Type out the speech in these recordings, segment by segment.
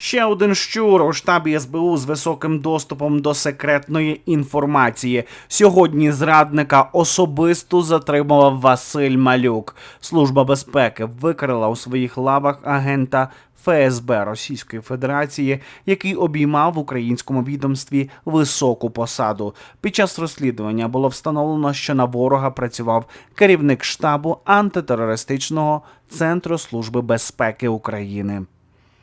Ще один щур у штабі СБУ з високим доступом до секретної інформації. Сьогодні зрадника особисто затримував Василь Малюк. Служба безпеки викрила у своїх лавах агента ФСБ Російської Федерації, який обіймав в українському відомстві високу посаду. Під час розслідування було встановлено, що на ворога працював керівник штабу антитерористичного центру Служби безпеки України.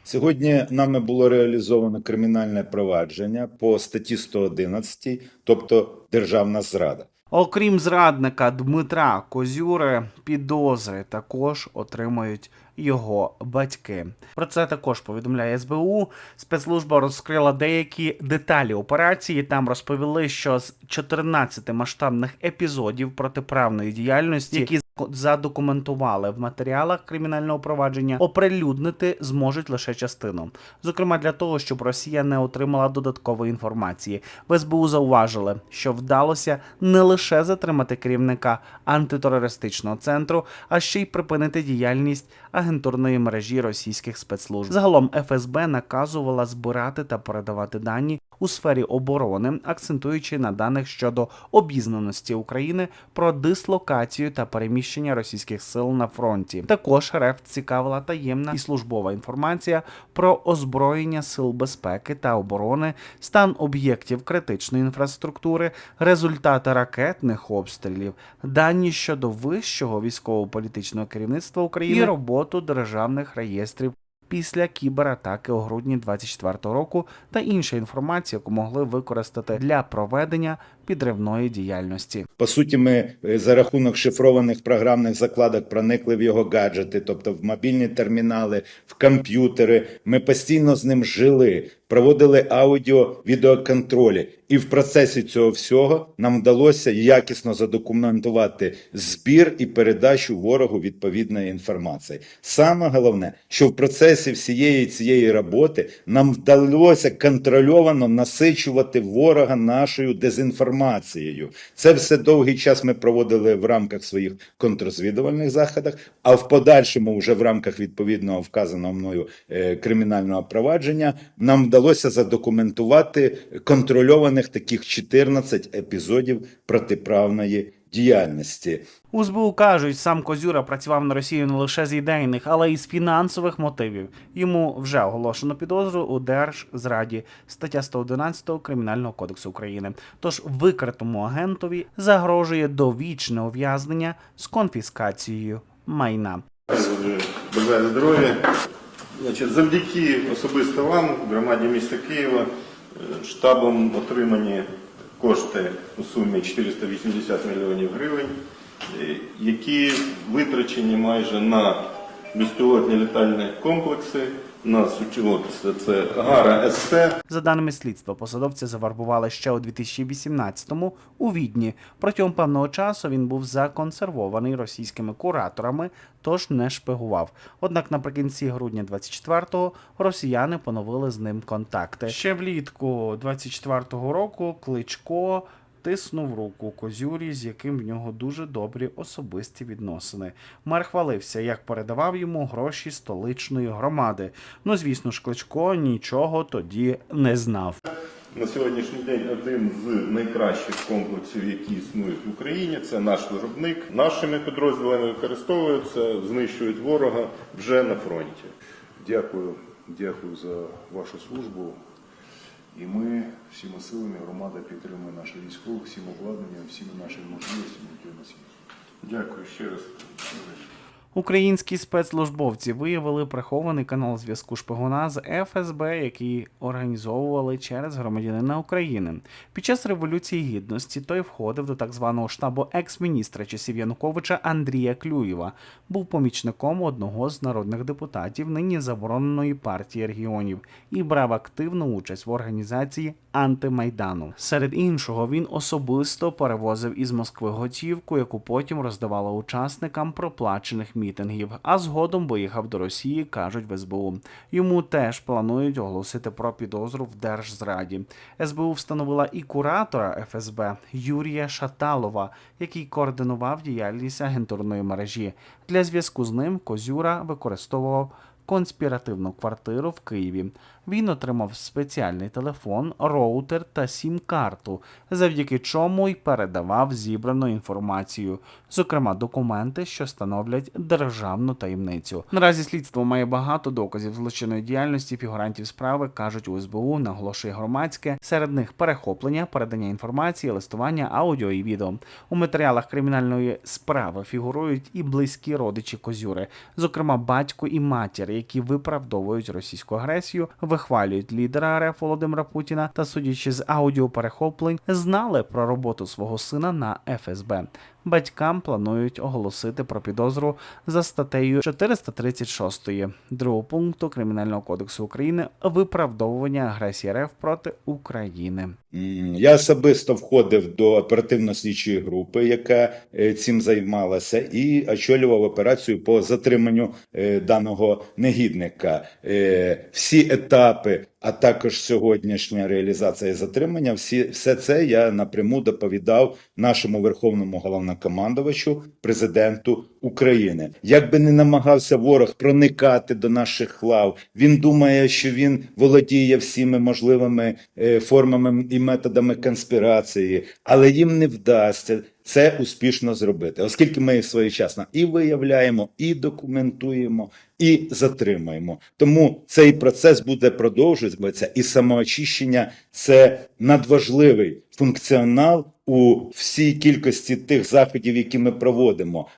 Сьогодні нами було реалізовано кримінальне провадження по статті 111, тобто державна зрада. Окрім зрадника Дмитра Козюри, підозри також отримають його батьки. Про це також повідомляє СБУ. Спецслужба розкрила деякі деталі операції. Там розповіли, що з 14 масштабних епізодів протиправної діяльності, які задокументували в матеріалах кримінального провадження, оприлюднити зможуть лише частину. Зокрема, для того, щоб Росія не отримала додаткової інформації. В СБУ зауважили, що вдалося не лише затримати керівника антитерористичного центру, а ще й припинити діяльність агентурної мережі російських спецслужб. Загалом ФСБ наказувала збирати та передавати дані у сфері оборони, акцентуючи на даних щодо обізнаності України про дислокацію та переміщення російських сил на фронті. Також РФ цікавила таємна і службова інформація про озброєння сил безпеки та оборони, стан об'єктів критичної інфраструктури, результати ракетних обстрілів, дані щодо вищого військово-політичного керівництва України і роботу державних реєстрів після кібератаки у грудні 24 року та інша інформація, яку могли використати для проведення підривної діяльності. По суті, ми е, за рахунок шифрованих програмних закладок проникли в його гаджети, тобто в мобільні термінали, в комп'ютери. Ми постійно з ним жили, проводили аудіо відеоконтролі. І в процесі цього всього нам вдалося якісно задокументувати збір і передачу ворогу відповідної інформації. Саме головне, що в процесі всієї цієї роботи нам вдалося контрольовано насичувати ворога нашою дезінформацією. Це все довгий час ми проводили в рамках своїх контррозвідувальних заходах, а в подальшому, вже в рамках відповідного вказаного мною е, кримінального провадження, нам вдалося задокументувати контрольованих таких 14 епізодів протиправної діяльності. У СБУ кажуть, сам Козюра працював на Росію не лише з ідейних, але й з фінансових мотивів. Йому вже оголошено підозру у Держзраді, стаття 111 Кримінального кодексу України. Тож викритому агентові загрожує довічне ув'язнення з конфіскацією майна. Бажаю здоров'я. Значить, завдяки особисто вам, громаді міста Києва, е, штабом отримані кошти у сумі 480 мільйонів гривень, е, які витрачені майже на безпілотні літальні комплекси, на сучовод, це, це Гара СТ, За даними слідства, посадовця завербували ще у 2018-му у Відні. Протягом певного часу він був законсервований російськими кураторами, тож не шпигував. Однак наприкінці грудня 24-го росіяни поновили з ним контакти. Ще влітку 24-го року Кличко тиснув руку Козюрі, з яким в нього дуже добрі особисті відносини. Мер хвалився, як передавав йому гроші столичної громади. Ну, звісно ж, Кличко нічого тоді не знав. На сьогоднішній день один з найкращих комплексів, які існують в Україні. Це наш виробник. Нашими підрозділами використовуються, знищують ворога вже на фронті. Дякую, дякую за вашу службу. І ми всіма силами громада підтримує наших військових, всім обладнанням, всіми нашими можливостями, які у нас є. Дякую ще раз. Українські спецслужбовці виявили прихований канал зв'язку шпигуна з ФСБ, який організовували через громадянина України. Під час революції гідності той входив до так званого штабу екс-міністра часів Януковича Андрія Клюєва, був помічником одного з народних депутатів нині забороненої партії регіонів і брав активну участь в організації антимайдану. Серед іншого він особисто перевозив із Москви готівку, яку потім роздавала учасникам проплачених мітингів, а згодом виїхав до Росії, кажуть в СБУ. Йому теж планують оголосити про підозру в держзраді. СБУ встановила і куратора ФСБ Юрія Шаталова, який координував діяльність агентурної мережі. Для зв'язку з ним Козюра використовував конспіративну квартиру в Києві. він отримав спеціальний телефон, роутер та сім-карту, завдяки чому й передавав зібрану інформацію, зокрема документи, що становлять державну таємницю. Наразі слідство має багато доказів злочинної діяльності фігурантів справи, кажуть у СБУ, наголошує громадське. Серед них перехоплення, передання інформації, листування, аудіо і відео. У матеріалах кримінальної справи фігурують і близькі родичі Козюри, зокрема батько і матір, які виправдовують російську агресію, вихвалюють лідера РФ Володимира Путіна та, судячи з аудіоперехоплень, знали про роботу свого сина на ФСБ. Батькам планують оголосити про підозру за статтею 436 другого пункту Кримінального кодексу України виправдовування агресії РФ проти України. Я особисто входив до оперативно-слідчої групи, яка е, цим займалася, і очолював операцію по затриманню е, даного негідника. Е, Всі етапи, а також сьогоднішня реалізація і затримання, всі, все це я напряму доповідав нашому верховному головнокомандувачу, президенту України. Як би не намагався ворог проникати до наших лав, він думає, що він володіє всіми можливими е, формами і методами конспірації, але їм не вдасться це успішно зробити, оскільки ми своєчасно і виявляємо, і документуємо, і затримуємо. Тому цей процес буде продовжуватися, і самоочищення це надважливий функціонал у всій кількості тих заходів, які ми проводимо.